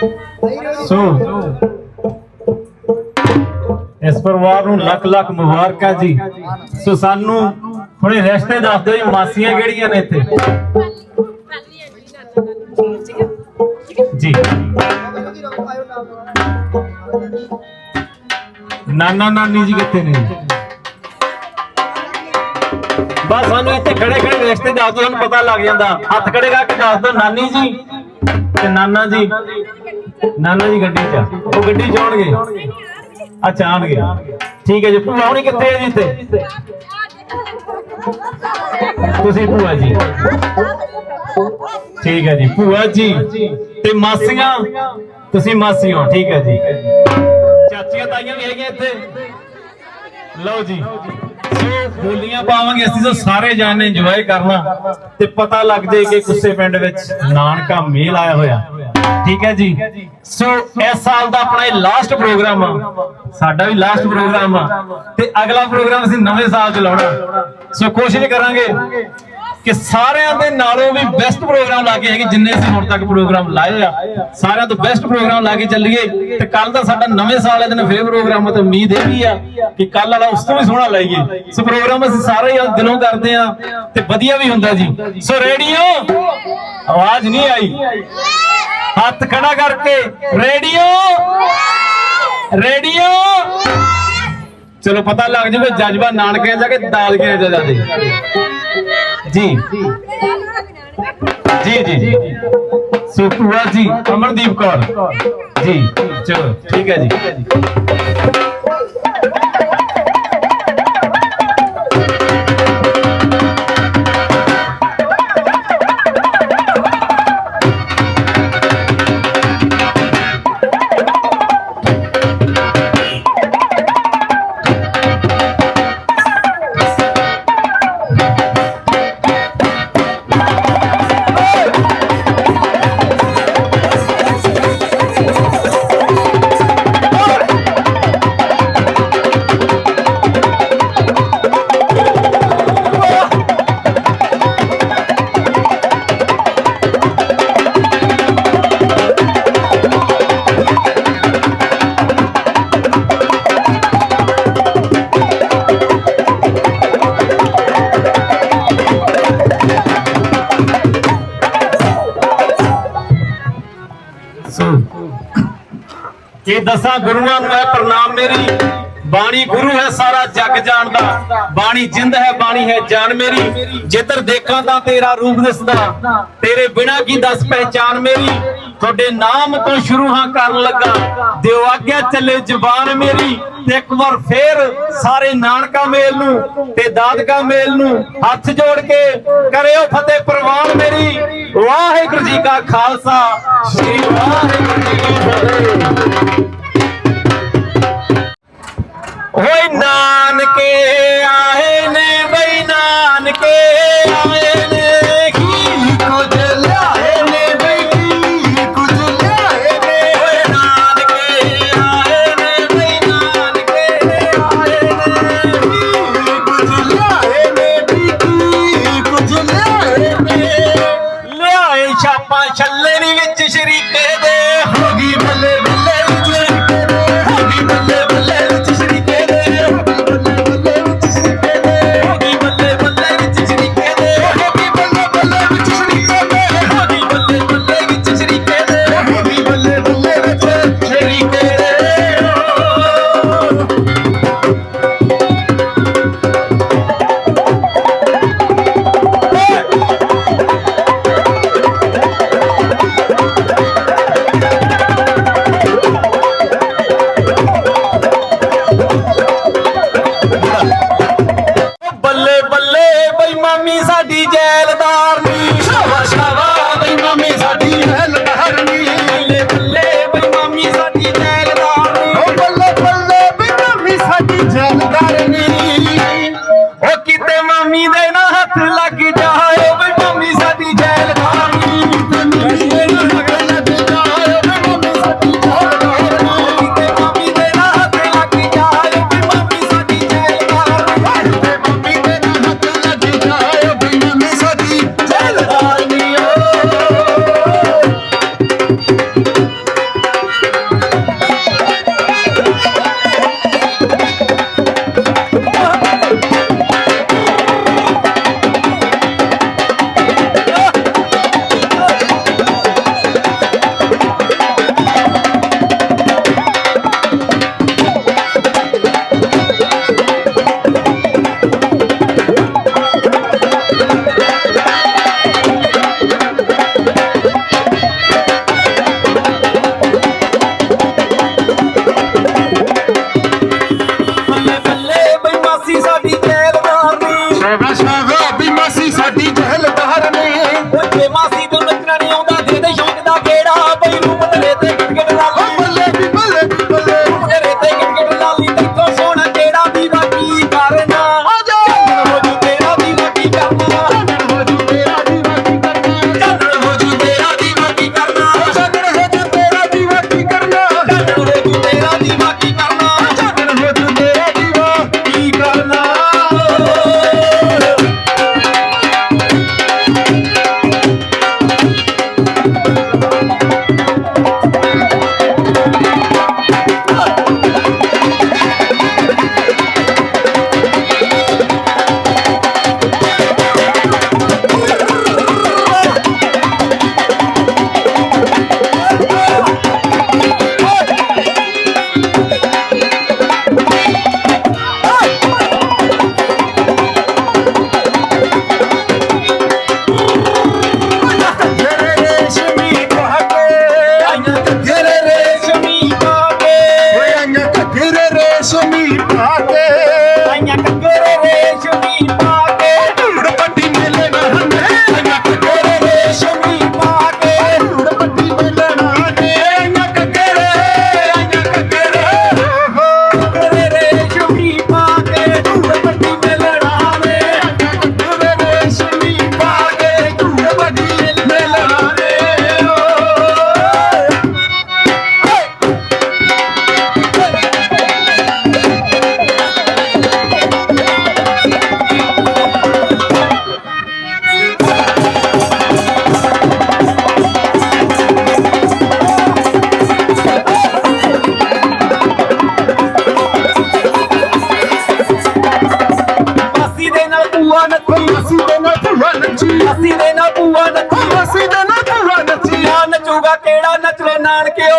ਸੋ ਇਸ ਪਰਿਵਾਰ ਨੂੰ ਲੱਖ ਲੱਖ ਮੁਬਾਰਕਾਂ ਜੀ। ਸੋ ਸਾਨੂੰ ਥੋੜੇ ਰਿਸ਼ਤੇ ਦੱਸ ਦਿਓ ਜੀ ਮਾਸੀਆਂ ਕਿਹੜੀਆਂ ਨੇ ਇੱਥੇ? ਜੀ। ਨਾਨਾ ਨਾਨੀ ਜੀ ਕਿੱਥੇ ਨੇ? ਬਸ ਸਾਨੂੰ ਇੱਥੇ ਖੜੇ ਖੜੇ ਰਿਸ਼ਤੇ ਦੱਸ ਦਿਓ, ਸਾਨੂੰ ਪਤਾ ਲੱਗ ਜਾਂਦਾ। ਹੱਥ ਖੜੇ ਕਰਕੇ ਦੱਸ ਦਿਓ, ਨਾਨੀ ਜੀ। ਤੇ ਨਾਨਾ ਜੀ। ਨਾਨਾ ਜੀ ਗੱਡੀ 'ਚ ਆ। ਉਹ ਗੱਡੀ 'ਚ ਆਉਣਗੇ? ਅੱਛਾ, ਆਉਣਗੇ। ਠੀਕ ਹੈ ਜੀ ਭੂਆ ਹੁਣੀ ਕਿੱਥੇ ਹੈ ਜੀ ਇੱਥੇ? ਤੁਸੀਂ ਭੂਆ ਜੀ। ਠੀਕ ਹੈ ਜੀ, ਭੂਆ ਜੀ। ਤੇ ਮਾਸੀਆਂ। ਤੁਸੀਂ ਮਾਸੀ ਹੋ, ਠੀਕ ਹੈ ਜੀ। ਚਾਚੀਆਂ ਤਾਈਆਂ ਵੀ ਹੈਗੀਆਂ ਇੱਥੇ। ਲਓ ਜੀ। ਬੋਲੀਆਂ ਪਾਵਾਂਗੇ, ਅਸੀਂ ਤਾਂ ਸਾਰੇ ਜਾਣੇ ਇੰਜੋਏ ਕਰਨਾ। ਤੇ ਪਤਾ ਲੱਗ ਜੇ ਕਿ ਕੁੱਸੇ ਪਿੰਡ ਵਿੱਚ ਨਾਨਕਾ ਮੇਲ ਆਇਆ ਹੋਇਆ। ਠੀਕ ਹੈ ਜੀ? ਸੋ ਇਸ ਸਾਲ ਦਾ ਆਪਣਾ ਇਹ ਲਾਸਟ ਪ੍ਰੋਗਰਾਮ ਆ। ਸਾਡਾ ਵੀ ਲਾਸਟ ਪ੍ਰੋਗਰਾਮ ਆ। ਤੇ ਅਗਲਾ ਪ੍ਰੋਗਰਾਮ ਅਸੀਂ ਨਵੇਂ ਸਾਲ 'ਚ ਲਾਉਣਾ। ਸੋ ਕੋਸ਼ਿਸ਼ ਕਰਾਂਗੇ। ਕਿ ਸਾਰਿਆਂ ਦੇ ਨਾਲੋਂ ਵੀ ਬੈਸਟ ਪ੍ਰੋਗਰਾਮ ਲਾ ਕੇ ਹੈਗੇ, ਜਿੰਨੇ ਅਸੀਂ ਹੁਣ ਤੱਕ ਪ੍ਰੋਗਰਾਮ ਲਾਏ ਆ। ਸਾਰਿਆਂ ਤੋਂ ਬੈਸਟ ਪ੍ਰੋਗਰਾਮ ਲਾ ਕੇ ਚੱਲੀਏ। ਤੇ ਕੱਲ ਦਾ ਸਾਡਾ ਨਵੇਂ ਸਾਲ ਦੇ ਦਿਨ ਫੇਰ ਪ੍ਰੋਗਰਾਮ ਆ ਤੇ ਉਮੀਦ ਇਹ ਵੀ ਆ ਕਿ ਕੱਲ ਵਾਲਾ ਉਸ ਤੋਂ ਵੀ ਸੋਹਣਾ ਲਾਈਏ। ਸੋ ਪ੍ਰੋਗਰਾਮ ਅਸੀਂ ਸਾਰੇ ਹੀ ਦਿਲੋਂ ਕਰਦੇ ਆ ਤੇ ਵਧੀਆ ਵੀ ਹੁੰਦਾ ਜੀ। ਸੋ ਰੇਡੀਓ ਆਵਾਜ਼ ਨਹੀਂ ਆਈ। ਹੱਥ ਖੜਾ ਕਰਕੇ ਰੇਡੀਓ ਰੇਡੀਓ ਚਲੋ ਪਤਾ ਲੱਗ ਜਾਵੇ ਜਜ਼ਬਾ ਨਾਨਕੇ ਜਾ ਕੇ ਦਾਲ ਕੇ ਜਾ ਜਾਂਦੇ ਜੀ। ਜੀ। ਜੀ ਜੀ ਸੋ ਭੂਆ ਜੀ ਅਮਰਦੀਪ ਕੌਰ। ਜੀ ਚਲੋ ਠੀਕ ਹੈ ਜੀ। ਸੋ ਦਸਾਂ ਗੁਰੂਆਂ ਨੂੰ ਹੈ ਪ੍ਰਣਾਮ ਮੇਰੀ, ਬਾਣੀ ਗੁਰੂ ਹੈ ਸਾਰਾ ਜੱਗ ਜਾਣਦਾ ਬਾਣੀ ਜਿੰਦ ਹੈ, ਬਾਣੀ ਹੈ ਜਾਨ ਮੇਰੀ। ਜਿੱਧਰ ਦੇਖਾਂ ਤਾਂ ਤੇਰਾ ਰੂਪ ਦਿਸਦਾ। ਤੇਰੇ ਬਿਨਾ ਕੀ ਦੱਸ ਪਹਿਚਾਨ ਮੇਰੀ? ਤੁਹਾਡੇ ਨਾਮ ਤੋਂ ਸ਼ੁਰੂ ਹਾਂ ਕਰਨ ਲੱਗਾ। ਦਿਓ ਆਗਿਆ ਚੱਲੇ ਜ਼ਬਾਨ ਮੇਰੀ। ਤੇ ਇੱਕ ਵਾਰ ਫੇਰ ਸਾਰੇ ਨਾਨਕਾ ਮੇਲ ਨੂੰ ਤੇ ਦਾਦਕਾ ਮੇਲ ਨੂੰ ਹੱਥ ਜੋੜ ਕੇ ਕਰਿਓ ਫਤਿਹ। ਜੀ ਕਾ ਖਾਲਸਾ। ਸ੍ਰੀ ਵਾਹਿਗੁਰੂ ਜੀ ਕੀ ਫਤਿਹ। ਓਏ ਨਾਨਕੇ ਆਏ பாடி আর কেউ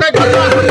पे घर